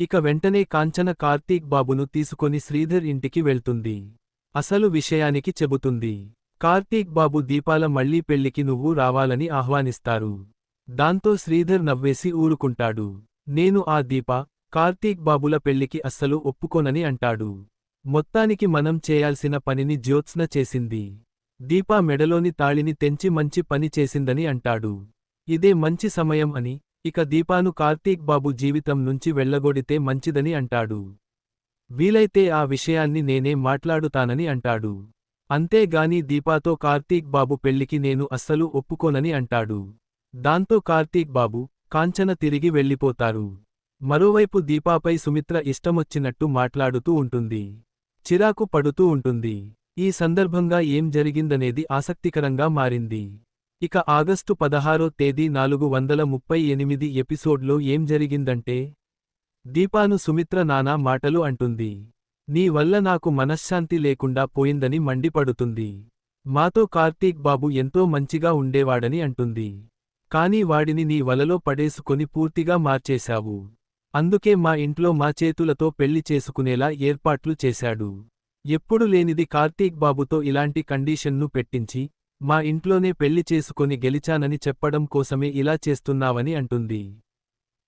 ఇక వెంటనే కాంచన కార్తీక్ బాబును తీసుకొని శ్రీధర్ ఇంటికి వెళ్తుంది. అసలు విషయానికి చెబుతుంది. కార్తీక్ బాబు దీపాల మళ్ళీ పెళ్ళికి నువ్వు రావాలని ఆహ్వానిస్తారు. దాంతో శ్రీధర్ నవ్వేసి ఊరుకుంటాడు. నేను ఆ దీప కార్తీక్ బాబుల పెళ్ళికి అస్సలు ఒప్పుకోనని అంటాడు. మొత్తానికి మనం చేయాల్సిన పనిని జ్యోత్స్న చేసింది. దీపా మెడలోని తాళిని తెంచి మంచి పని చేసిందని అంటాడు. ఇదే మంచి సమయం అని ఇక దీపాను కార్తీక్ బాబు జీవితం నుంచి వెళ్ళగొడితే మంచిదని అంటాడు. వీలైతే ఆ విషయాన్ని నేనే మాట్లాడుతానని అంటాడు. అంతేగాని దీపాతో కార్తీక్ బాబు పెళ్ళికి నేను అస్సలు ఒప్పుకోనని అంటాడు. దాంతో కార్తీక్ బాబు కాంచన తిరిగి వెళ్ళిపోతారు. మరోవైపు దీపాపై సుమిత్ర ఇష్టమొచ్చినట్టు మాట్లాడుతూ ఉంటుంది. చిరాకు పడుతూ ఉంటుంది. ఈ సందర్భంగా ఏం జరిగిందనేది ఆసక్తికరంగా మారింది. ఇక ఆగస్టు పదహారో తేదీ నాలుగు వందల ముప్పై ఎనిమిది ఎపిసోడ్లో ఏం జరిగిందంటే దీపాను సుమిత్ర నానా మాటలు అంటుంది. నీ వల్ల నాకు మనశ్శాంతి లేకుండా పోయిందని మండిపడుతుంది. మాతో కార్తీక్ బాబు ఎంతో మంచిగా ఉండేవాడని అంటుంది. కాని వాడిని నీ వలలో పడేసుకొని పూర్తిగా మార్చేశావు. అందుకే మా ఇంట్లో మా చేతులతో పెళ్ళి చేసుకునేలా ఏర్పాట్లు చేశాడు. ఎప్పుడు లేనిది కార్తీక్ బాబుతో ఇలాంటి కండీషన్ను పెట్టించి మా ఇంట్లోనే పెళ్ళి చేసుకొని గెలిచానని చెప్పడం కోసమే ఇలా చేస్తున్నావని అంటుంది.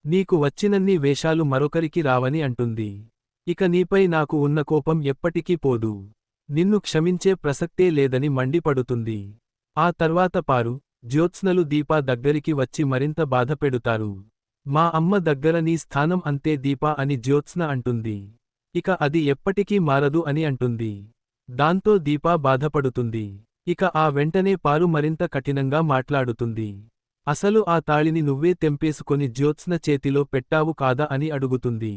నీకు వచ్చినన్ని వేషాలు మరొకరికి రావని అంటుంది. ఇక నీపై నాకు ఉన్న కోపం ఎప్పటికీ పోదు. నిన్ను క్షమించే ప్రసక్తే లేదని మండిపడుతుంది. ఆ తర్వాత పారు జ్యోత్స్నలు దీపా దగ్గరికి వచ్చి మరింత బాధపెడుతారు. మా అమ్మ దగ్గర నీ స్థానం అంతే దీపా అని జ్యోత్స్న అంటుంది. ఇక అది ఎప్పటికీ మారదు అని అంటుంది. దాంతో దీపా బాధపడుతుంది. ఇక ఆ వెంటనే పారు మరింత కఠినంగా మాట్లాడుతుంది. అసలు ఆ తాళిని నువ్వే తెంపేసుకొని జ్యోత్స్న చేతిలో పెట్టావు కాదా? అని అడుగుతుంది.